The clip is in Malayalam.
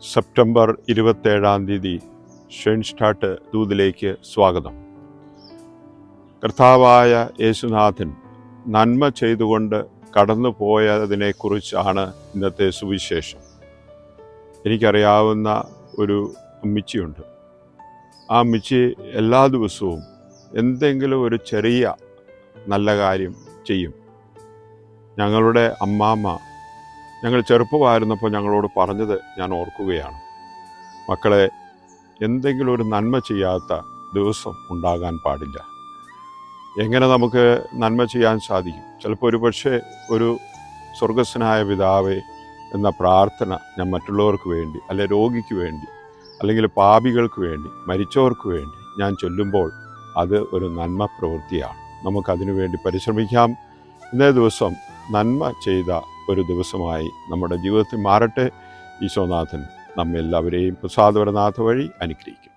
സെപ്റ്റംബർ ഇരുപത്തേഴാം തീയതി ഷെൻസ്റ്റാട്ട് ദൂതിലേക്ക് സ്വാഗതം. കർത്താവായ യേശുനാഥൻ നന്മ ചെയ്തുകൊണ്ട് കടന്നു പോയതിനെക്കുറിച്ചാണ് ഇന്നത്തെ സുവിശേഷം. എനിക്കറിയാവുന്ന ഒരു അമ്മിച്ചിയുണ്ട് ആ അമ്മിച്ചി എല്ലാ ദിവസവും എന്തെങ്കിലും ഒരു ചെറിയ നല്ല കാര്യം ചെയ്യും. ഞങ്ങളുടെ അമ്മാമ്മ ഞങ്ങൾ ചെറുപ്പമായിരുന്നപ്പോൾ ഞങ്ങളോട് പറഞ്ഞത് ഞാൻ ഓർക്കുകയാണ്. മക്കളെ എന്തെങ്കിലും ഒരു നന്മ ചെയ്യാത്ത ദിവസം ഉണ്ടാകാൻ പാടില്ല. എങ്ങനെ നമുക്ക് നന്മ ചെയ്യാൻ സാധിക്കും? ചിലപ്പോൾ ഒരു പക്ഷേ ഒരു സ്വർഗസ്വനായ പിതാവേ എന്ന പ്രാർത്ഥന ഞാൻ മറ്റുള്ളവർക്ക് വേണ്ടി അല്ലെ രോഗിക്ക് വേണ്ടി അല്ലെങ്കിൽ പാപികൾക്ക് വേണ്ടി മരിച്ചവർക്ക് വേണ്ടി ഞാൻ ചൊല്ലുമ്പോൾ അത് ഒരു നന്മ പ്രവൃത്തിയാണ്. നമുക്കതിനു വേണ്ടി പരിശ്രമിക്കാം. ഇന്നേ ദിവസം നന്മ ചെയ്ത ഒരു ദിവസമായി നമ്മുടെ ജീവിതത്തിൽ മാറട്ടെ ഈശോനാഥൻ നമ്മെല്ലാവരെയും പ്രസാദപരനാഥ വഴി അനുഗ്രഹിക്കും.